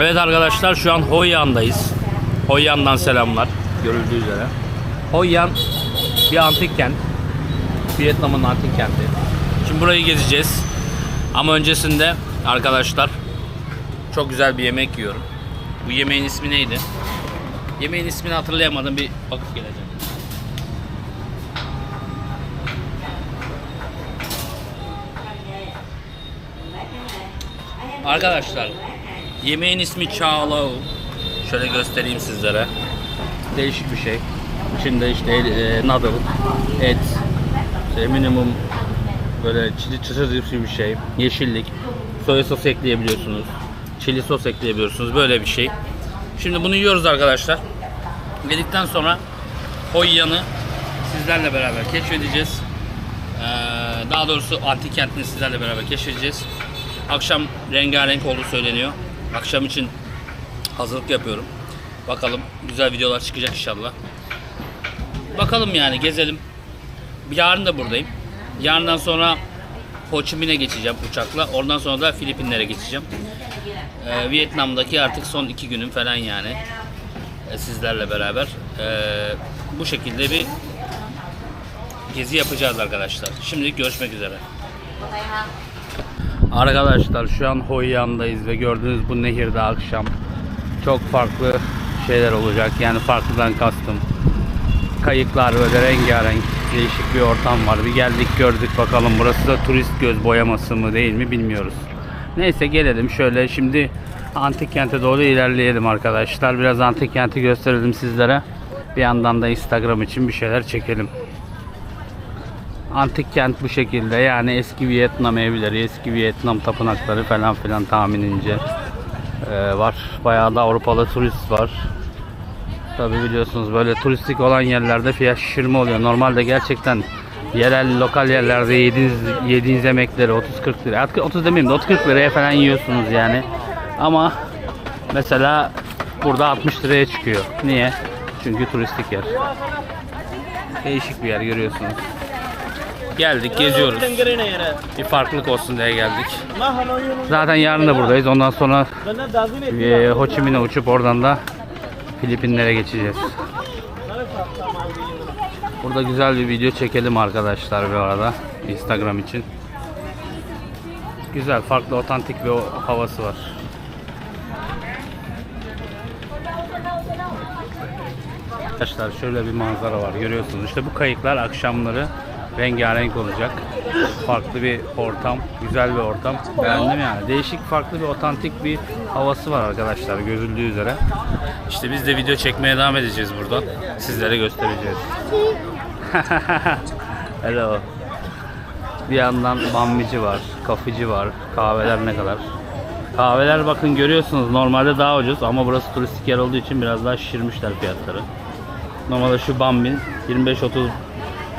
Evet arkadaşlar şu an Hoyan'dayız. Hoyan'dan selamlar. Görüldüğü üzere. Hoyan bir antik kent. Vietnam'ın antik kenti. Şimdi burayı gezeceğiz. Ama öncesinde arkadaşlar çok güzel bir yemek yiyorum. Bu yemeğin ismi neydi? Yemeğin ismini hatırlayamadım bir bakıp geleceğim. Arkadaşlar yemeğin ismi Chao Şöyle göstereyim sizlere. Değişik bir şey. İçinde işte e, noodle, et, işte minimum böyle çili çıtır bir şey, yeşillik, soya sos ekleyebiliyorsunuz, çili sos ekleyebiliyorsunuz böyle bir şey. Şimdi bunu yiyoruz arkadaşlar. Yedikten sonra Hoyan'ı sizlerle beraber keşfedeceğiz. Ee, daha doğrusu antik kentini sizlerle beraber keşfedeceğiz. Akşam rengarenk olduğu söyleniyor. Akşam için hazırlık yapıyorum. Bakalım güzel videolar çıkacak inşallah. Bakalım yani gezelim. Yarın da buradayım. Yarından sonra Ho Chi Minh'e geçeceğim uçakla. Oradan sonra da Filipinlere geçeceğim. Ee, Vietnam'daki artık son iki günüm falan yani. Ee, sizlerle beraber. Ee, bu şekilde bir gezi yapacağız arkadaşlar. Şimdilik görüşmek üzere. Arkadaşlar şu an Hoi An'dayız ve gördüğünüz bu nehirde akşam çok farklı şeyler olacak. Yani farklıdan kastım. Kayıklar böyle rengarenk değişik bir ortam var. Bir geldik gördük bakalım burası da turist göz boyaması mı değil mi bilmiyoruz. Neyse gelelim şöyle şimdi antik kente doğru ilerleyelim arkadaşlar. Biraz antik kenti gösterelim sizlere. Bir yandan da Instagram için bir şeyler çekelim. Antik kent bu şekilde yani eski Vietnam evleri, eski Vietnam tapınakları falan filan tahminince e, var. Bayağı da Avrupalı turist var. Tabi biliyorsunuz böyle turistik olan yerlerde fiyat şişirme oluyor. Normalde gerçekten yerel lokal yerlerde yediğiniz, yediğiniz yemekleri 30-40 lira. Artık 30 demeyeyim de 30-40 liraya falan yiyorsunuz yani. Ama mesela burada 60 liraya çıkıyor. Niye? Çünkü turistik yer. Değişik bir yer görüyorsunuz. Geldik, geziyoruz. Bir farklılık olsun diye geldik. Zaten yarın da buradayız. Ondan sonra e, Ho Chi Minh'e uçup oradan da Filipinlere geçeceğiz. Burada güzel bir video çekelim arkadaşlar bir arada Instagram için. Güzel, farklı, otantik bir havası var. Arkadaşlar şöyle bir manzara var görüyorsunuz. İşte bu kayıklar akşamları rengarenk olacak. Farklı bir ortam, güzel bir ortam. Beğendim yani. Değişik, farklı bir otantik bir havası var arkadaşlar gözüldüğü üzere. İşte biz de video çekmeye devam edeceğiz buradan. Sizlere göstereceğiz. Hello. Bir yandan bambici var, kafıcı var, kahveler ne kadar. Kahveler bakın görüyorsunuz normalde daha ucuz ama burası turistik yer olduğu için biraz daha şişirmişler fiyatları. Normalde şu bambin 25-30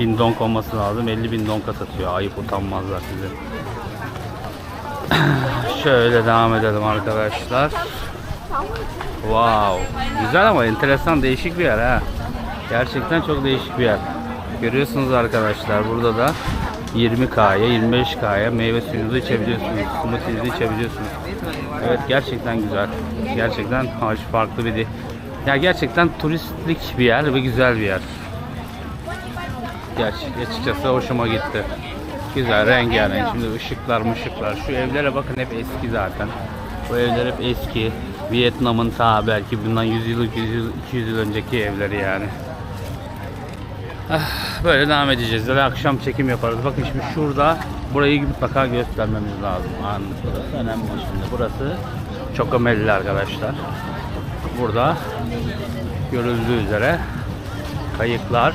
bin donk olması lazım. 50 bin donka satıyor. Ayıp utanmazlar size. Şöyle devam edelim arkadaşlar. Wow. Güzel ama enteresan değişik bir yer ha. Gerçekten çok değişik bir yer. Görüyorsunuz arkadaşlar burada da 20K'ya 25K'ya meyve suyunuzu içebiliyorsunuz. Smoothie'nizi içebiliyorsunuz. Evet gerçekten güzel. Gerçekten hoş farklı bir de. Ya gerçekten turistlik bir yer ve güzel bir yer. Gerçi açıkçası hoşuma gitti. Güzel rengarenk. Şimdi ışıklar mışıklar. Şu evlere bakın hep eski zaten. Bu evler hep eski. Vietnam'ın ta belki bundan 100 yıl, 200 yıl, 200 yıl önceki evleri yani. Ah, Böyle devam edeceğiz. Böyle akşam çekim yaparız. Bakın şimdi şurada burayı mutlaka göstermemiz lazım. Anlık burası önemli şimdi. Burası Çokomelli arkadaşlar. Burada görüldüğü üzere kayıklar.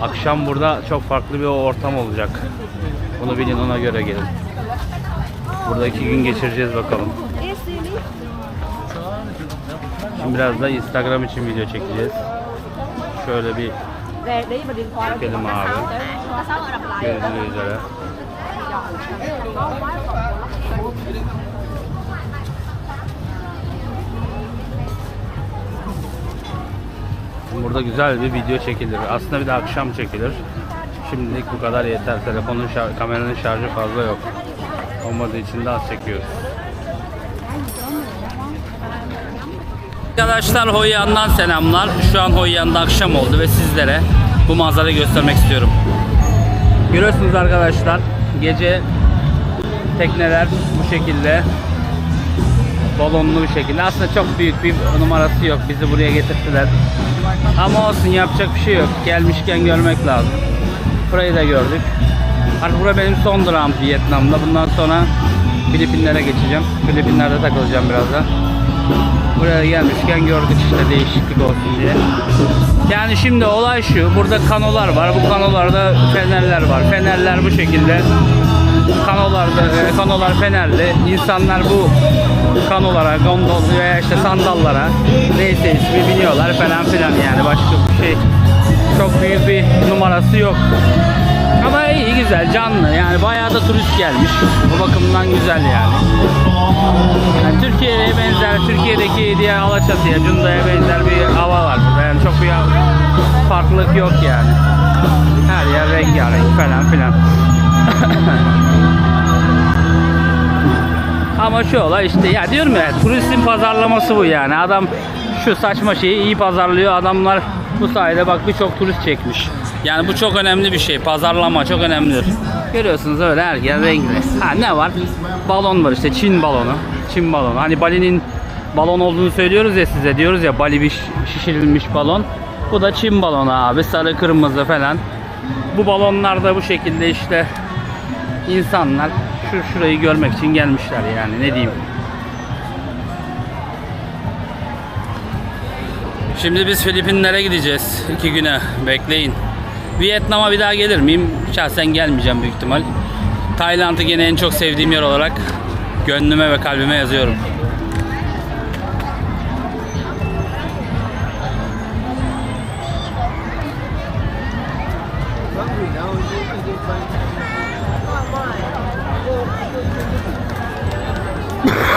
Akşam burada çok farklı bir ortam olacak. Bunu bilin ona göre gelin. Burada iki gün geçireceğiz bakalım. Şimdi biraz da Instagram için video çekeceğiz. Şöyle bir về đi và điện Burada güzel bir video çekilir. Aslında bir de akşam çekilir. Şimdilik bu kadar yeter. Telefonun şar- kameranın şarjı fazla yok. Olmadığı için de az çekiyoruz. Arkadaşlar Hoyan'dan selamlar. Şu an Hoyan'da akşam oldu ve sizlere bu manzarayı göstermek istiyorum. Görüyorsunuz arkadaşlar gece tekneler bu şekilde balonlu bir şekilde. Aslında çok büyük bir numarası yok. Bizi buraya getirdiler. Ama olsun yapacak bir şey yok. Gelmişken görmek lazım. Burayı da gördük. Artık bura benim son durağım Vietnam'da. Bundan sonra Filipinlere geçeceğim. Filipinler'de takılacağım birazdan. Buraya gelmişken gördük işte değişiklik olsun diye. Yani şimdi olay şu. Burada kanolar var. Bu kanolarda fenerler var. Fenerler bu şekilde kanolarda e, kanolar fenerli. İnsanlar bu kanolara, gondol veya işte sandallara neyse ismi biniyorlar falan filan yani başka bir şey çok büyük bir numarası yok. Ama iyi güzel canlı yani bayağı da turist gelmiş. Bu bakımdan güzel yani. yani Türkiye'ye benzer, Türkiye'deki diğer Alaçatı'ya, Cunda'ya benzer bir hava var. Yani çok bir farklılık yok yani. Her yer rengarenk falan filan. Ama şu olay işte ya diyorum ya turistin pazarlaması bu yani. Adam şu saçma şeyi iyi pazarlıyor. Adamlar bu sayede bak birçok turist çekmiş. Yani bu çok önemli bir şey. Pazarlama çok önemlidir. Görüyorsunuz öyle her yer renkli. Ha ne var? Balon var işte Çin balonu. Çin balonu. Hani Bali'nin balon olduğunu söylüyoruz ya size. Diyoruz ya Bali bir şiş- şişirilmiş balon. Bu da Çin balonu abi. Sarı kırmızı falan. Bu balonlar da bu şekilde işte insanlar şu şurayı görmek için gelmişler yani ne diyeyim. Şimdi biz Filipinlere gideceğiz iki güne bekleyin. Vietnam'a bir daha gelir miyim? Şahsen gelmeyeceğim büyük ihtimal. Tayland'ı gene en çok sevdiğim yer olarak gönlüme ve kalbime yazıyorum.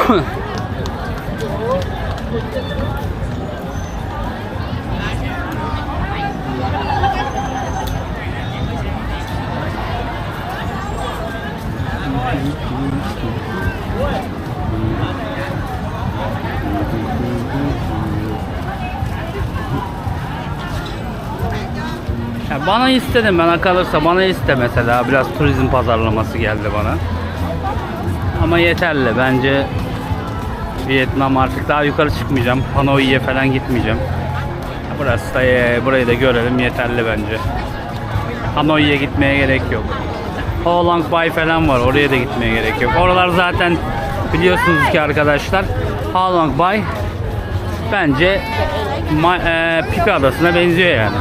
Ya bana istedim bana kalırsa bana iste mesela biraz turizm pazarlaması geldi bana. Ama yeterli bence Vietnam artık daha yukarı çıkmayacağım. Hanoi'ye falan gitmeyeceğim. Burası da e, burayı da görelim yeterli bence. Hanoi'ye gitmeye gerek yok. Ho Lang Bay falan var oraya da gitmeye gerek yok. Oralar zaten biliyorsunuz ki arkadaşlar Ha Long Bay bence Ma- e, Pipi Adası'na benziyor yani.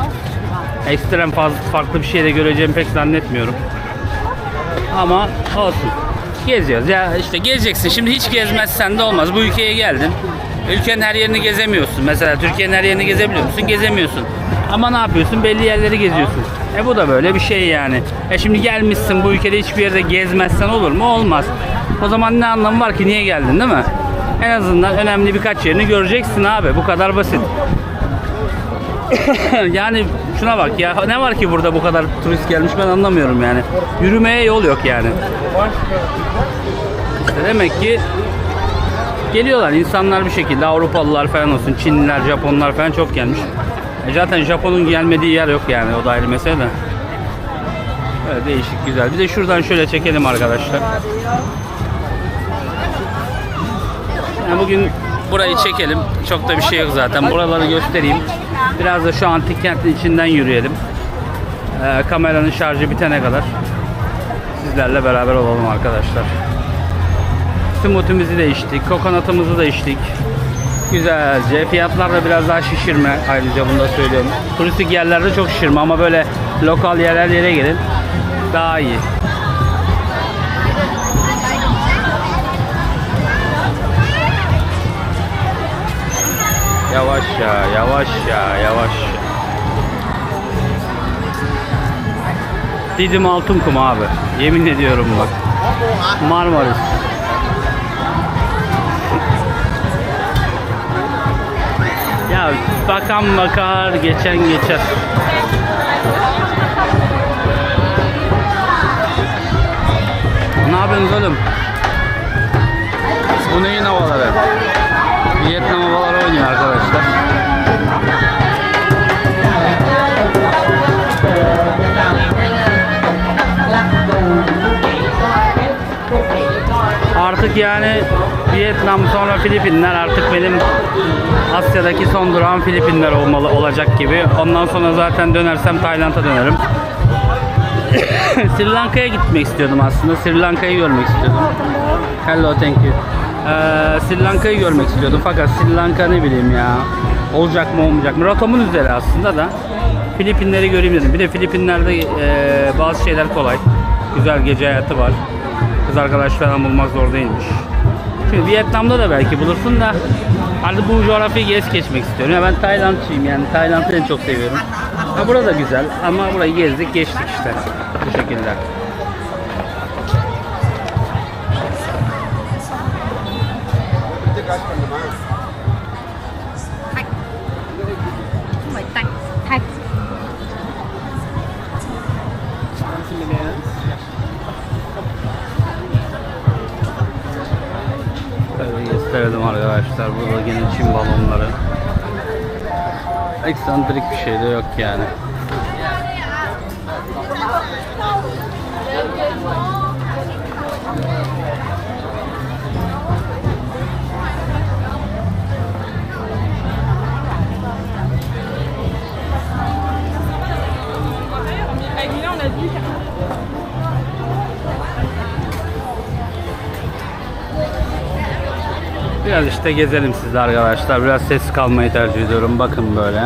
Ekstrem fazla farklı bir şey de göreceğimi pek zannetmiyorum. Ama olsun. Geziyoruz ya işte gezeceksin. Şimdi hiç gezmezsen de olmaz. Bu ülkeye geldin. Ülkenin her yerini gezemiyorsun. Mesela Türkiye'nin her yerini gezebiliyor musun? Gezemiyorsun. Ama ne yapıyorsun? Belli yerleri geziyorsun. E bu da böyle bir şey yani. E şimdi gelmişsin bu ülkede hiçbir yerde gezmezsen olur mu? Olmaz. O zaman ne anlamı var ki? Niye geldin değil mi? En azından önemli birkaç yerini göreceksin abi. Bu kadar basit. yani şuna bak ya ne var ki burada bu kadar turist gelmiş ben anlamıyorum yani. Yürümeye yol yok yani. İşte demek ki geliyorlar insanlar bir şekilde Avrupalılar falan olsun Çinliler Japonlar falan çok gelmiş. E zaten Japon'un gelmediği yer yok yani o da ayrı mesele de. Böyle değişik güzel. Bir de şuradan şöyle çekelim arkadaşlar. Yani bugün burayı çekelim. Çok da bir şey yok zaten. Buraları göstereyim. Biraz da şu antik kentin içinden yürüyelim. Ee, kameranın şarjı bitene kadar sizlerle beraber olalım arkadaşlar. Smoothie'mizi de içtik. Kokonatımızı da içtik. Güzelce. Fiyatlar da biraz daha şişirme. Ayrıca bunu da söylüyorum. Turistik yerlerde çok şişirme ama böyle lokal yerler yere gelin. Daha iyi. Yavaş ya, yavaş ya, yavaş ya. Didim altın kum abi. Yemin ediyorum bak. Marmaris. ya bakan bakar, geçen geçer. Ne yapıyorsunuz oğlum? Bu neyin havaları? Vietnam havaları oynuyor arkadaşlar. Filipinler artık benim Asya'daki son durağım Filipinler olmalı olacak gibi. Ondan sonra zaten dönersem Tayland'a dönerim. Sri Lanka'ya gitmek istiyordum aslında. Sri Lanka'yı görmek istiyordum. Hello, thank you. Ee, Sri Lanka'yı görmek istiyordum fakat Sri Lanka ne bileyim ya. Olacak mı olmayacak mı? Rotamın üzeri aslında da. Filipinleri göreyim dedim. Bir de Filipinler'de e, bazı şeyler kolay. Güzel gece hayatı var. Kız arkadaş falan bulmak zor değilmiş. Çünkü Vietnam'da da belki bulursun da hani bu coğrafyayı gez geçmek istiyorum. Ya ben Taylandçıyım yani Tayland'ı en çok seviyorum. Ha burada güzel ama burayı gezdik geçtik işte bu şekilde. Gösterelim arkadaşlar. Burada yine çim balonları. Eksantrik bir şey de yok yani. Biraz işte gezelim sizle arkadaşlar. Biraz ses kalmayı tercih ediyorum. Bakın böyle.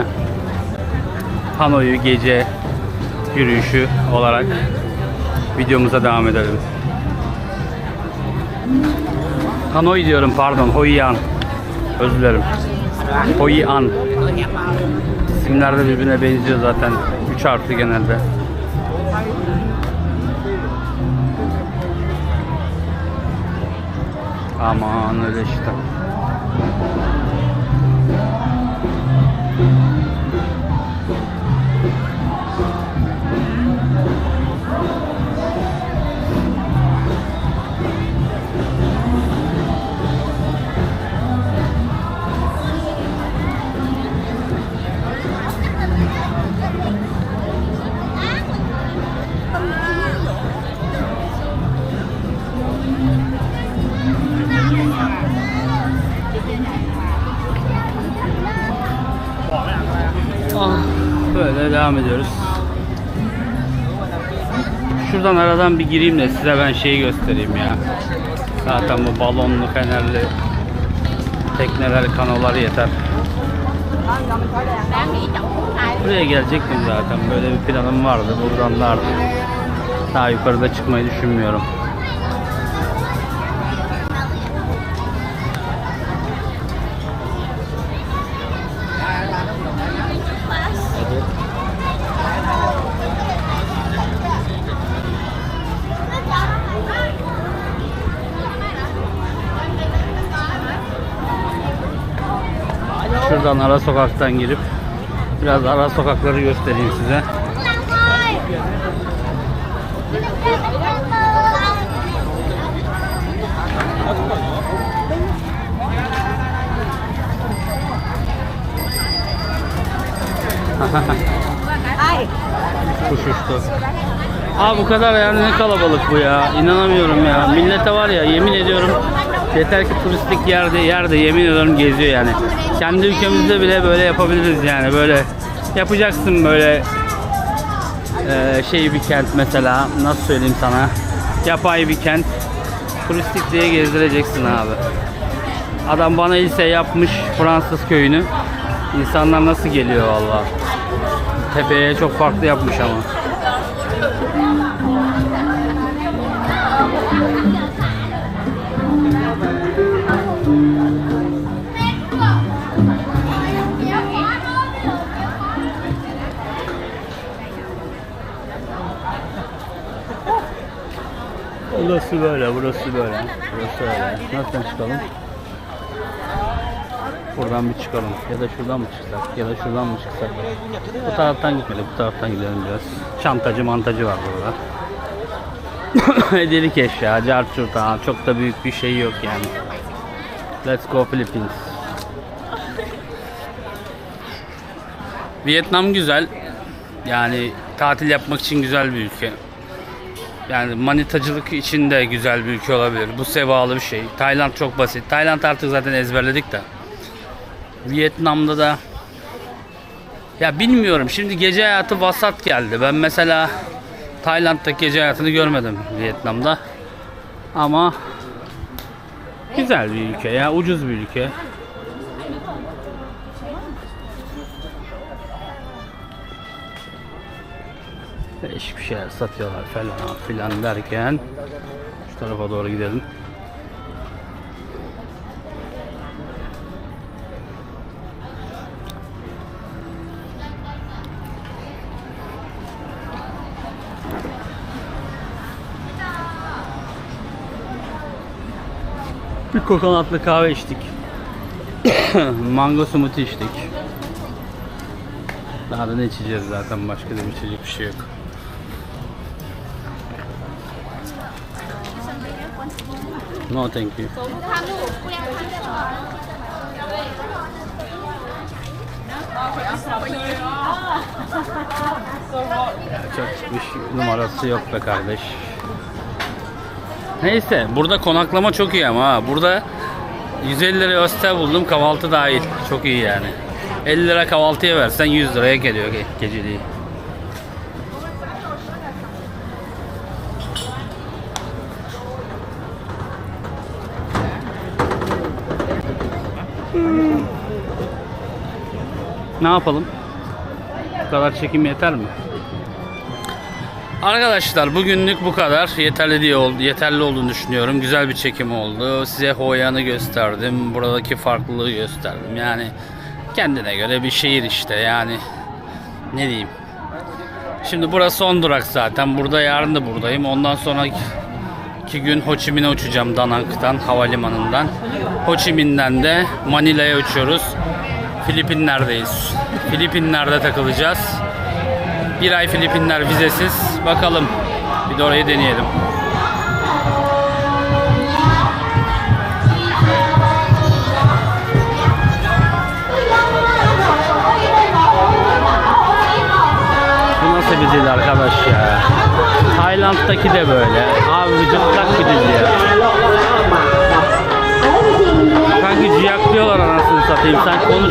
Hanoi'yu gece yürüyüşü olarak videomuza devam edelim. Hanoi diyorum pardon. Hoi An. Özür dilerim. Hoi An. İsimler de birbirine benziyor zaten. 3 harfli genelde. Aman öyle işte. Thank you. Devam ediyoruz. Şuradan aradan bir gireyim de size ben şeyi göstereyim ya. Zaten bu balonlu, fenerli tekneler, kanolar yeter. Buraya gelecektim zaten. Böyle bir planım vardı. Buradan da artık daha yukarıda çıkmayı düşünmüyorum. Şuradan ara sokaktan girip biraz ara sokakları göstereyim size. Kuş uçtu. Aa bu kadar yani ne kalabalık bu ya. İnanamıyorum ya. Millete var ya yemin ediyorum yeter ki turistik yerde yerde yemin ediyorum geziyor yani. Kendi ülkemizde bile böyle yapabiliriz yani böyle yapacaksın böyle eee, şey bir kent mesela nasıl söyleyeyim sana yapay bir kent turistik diye gezdireceksin abi. Adam bana lise yapmış Fransız köyünü. İnsanlar nasıl geliyor vallahi. Tepeye çok farklı yapmış ama. Burası böyle, burası böyle. Burası öyle. Nasıl çıkalım? Buradan bir çıkalım. Ya da şuradan mı çıksak? Ya da şuradan mı çıksak? Bu taraftan gitmeli. Bu taraftan gidelim biraz. Çantacı mantacı var burada. Hediyelik eşya, carçurt ha. Çok da büyük bir şey yok yani. Let's go Philippines. Vietnam güzel. Yani tatil yapmak için güzel bir ülke. Yani manitacılık için de güzel bir ülke olabilir. Bu sevalı bir şey. Tayland çok basit. Tayland artık zaten ezberledik de. Vietnam'da da ya bilmiyorum. Şimdi gece hayatı vasat geldi. Ben mesela Tayland'daki gece hayatını görmedim Vietnam'da. Ama güzel bir ülke ya. Ucuz bir ülke. Değişik bir şeyler satıyorlar falan filan derken şu tarafa doğru gidelim. Bir kokonatlı kahve içtik. Mango smoothie içtik. Daha da ne içeceğiz zaten başka da bir içecek bir şey yok. No thank you. Çok bir şey- numarası yok be kardeş. Neyse burada konaklama çok iyi ama ha. Burada 150 liraya hostel buldum kahvaltı dahil. Çok iyi yani. 50 lira kahvaltıya versen 100 liraya geliyor ge- geceliği. Ne yapalım? Bu kadar çekim yeter mi? Arkadaşlar bugünlük bu kadar. Yeterli diye oldu, yeterli olduğunu düşünüyorum. Güzel bir çekim oldu. Size Hoyan'ı gösterdim. Buradaki farklılığı gösterdim. Yani kendine göre bir şehir işte. Yani ne diyeyim? Şimdi burası son durak zaten. Burada yarın da buradayım. Ondan sonraki iki gün Ho Chi Minh'e uçacağım Da Nang'dan havalimanından. Ho Chi Minh'den de Manila'ya uçuyoruz. Filipinler'deyiz. Filipinler'de takılacağız. Bir ay Filipinler vizesiz. Bakalım. Bir de orayı deneyelim. Bu nasıl bir dil arkadaş ya? Tayland'daki de böyle. Abi cıplak bir dil ya. Sanki ciyaklıyorlar anasını satayım. Sen konuşmuyorlar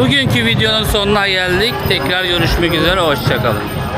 bugünkü videonun sonuna geldik. Tekrar görüşmek üzere. Hoşçakalın.